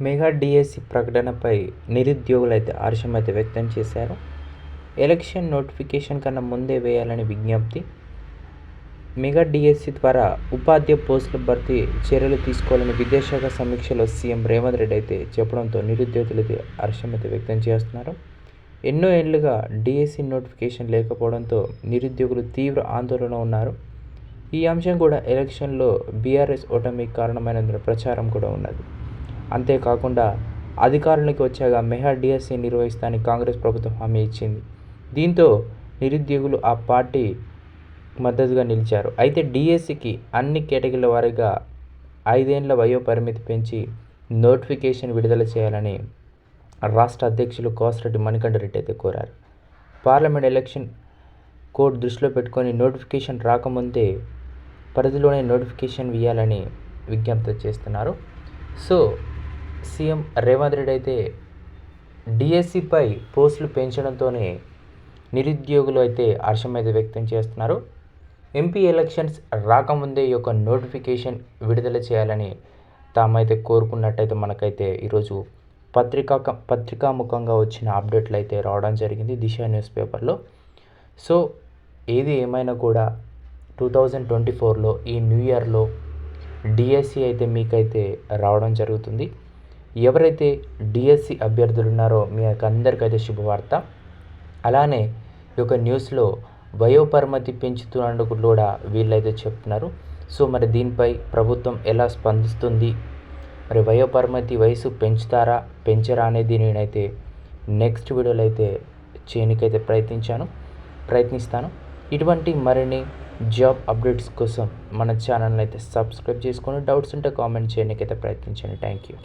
Mega DSC ప్రకటనపై నిరుద్యోగులు అయితే హర్షం అయితే వ్యక్తం చేశారు. ఎలక్షన్ నోటిఫికేషన్ కన్నా ముందే వేయాలని విజ్ఞప్తి. మెగా డిఎస్సి ద్వారా ఉపాధ్యాయ పోస్టుల భర్తీ చర్యలు తీసుకోవాలని విద్యాశాఖ సమీక్షలో సీఎం రేవంత్ రెడ్డి అయితే చెప్పడంతో నిరుద్యోగులు అయితే హర్షం అయితే వ్యక్తం చేస్తున్నారు. ఎన్నో ఏళ్ళుగా డిఎస్సి నోటిఫికేషన్ లేకపోవడంతో నిరుద్యోగులు తీవ్ర ఆందోళన ఉన్నారు. ఈ అంశం కూడా ఎలక్షన్లో బీఆర్ఎస్ ఓటమికి కారణమైనందున ప్రచారం కూడా ఉన్నది. అంతేకాకుండా అధికారంలోకి వచ్చాక మెహా డిఎస్సి నిర్వహిస్తానని కాంగ్రెస్ ప్రభుత్వం హామీ ఇచ్చింది. దీంతో నిరుద్యోగులు ఆ పార్టీ మద్దతుగా నిలిచారు. అయితే డిఎస్సికి అన్ని కేటగిరీల వారీగా ఐదేండ్ల వయో పరిమితి పెంచి నోటిఫికేషన్ విడుదల చేయాలని రాష్ట్ర అధ్యక్షులు కోసరెడ్డి మణికంఠరెడ్డి అయితే కోరారు. పార్లమెంట్ ఎలక్షన్ కోడ్ దృష్టిలో పెట్టుకొని నోటిఫికేషన్ రాకముందే పరిధిలోనే నోటిఫికేషన్ వేయాలని విజ్ఞప్తి చేస్తున్నారు. సో సీఎం రేవంత్ రెడ్డి అయితే డిఎస్సిపై పోస్టులు పెంచడంతోనే నిరుద్యోగులు అయితే హర్షం అయితే వ్యక్తం చేస్తున్నారు. ఎంపీ ఎలక్షన్స్ రాకముందే ఈ యొక్క నోటిఫికేషన్ విడుదల చేయాలని తామైతే కోరుకున్నట్టయితే మనకైతే ఈరోజు పత్రికా పత్రికాముఖంగా వచ్చిన అప్డేట్లు అయితే రావడం జరిగింది దిశ న్యూస్ పేపర్లో. సో ఏది ఏమైనా కూడా టూ థౌజండ్ ట్వంటీ ఫోర్లో ఈ న్యూ ఇయర్లో డిఎస్సి అయితే మీకైతే రావడం జరుగుతుంది. ఎవరైతే డిఎస్సి అభ్యర్థులు ఉన్నారో మీ యొక్క అందరికైతే శుభవార్త. అలానే ఈ యొక్క న్యూస్లో వయోపరిమితి పెంచుతున్నందుకు కూడా వీళ్ళైతే చెప్తున్నారు. సో మరి దీనిపై ప్రభుత్వం ఎలా స్పందిస్తుంది? మరి వయోపరిమితి వయసు పెంచుతారా పెంచరా అనేది నేనైతే నెక్స్ట్ వీడియోలో అయితే చేయనికైతే ప్రయత్నించాను ప్రయత్నిస్తాను. ఇటువంటి మరిన్ని జాబ్ అప్డేట్స్ కోసం మన ఛానల్ని అయితే సబ్స్క్రైబ్ చేసుకొని డౌట్స్ ఉంటే కామెంట్ చేయడానికైతే ప్రయత్నించండి. Thank you.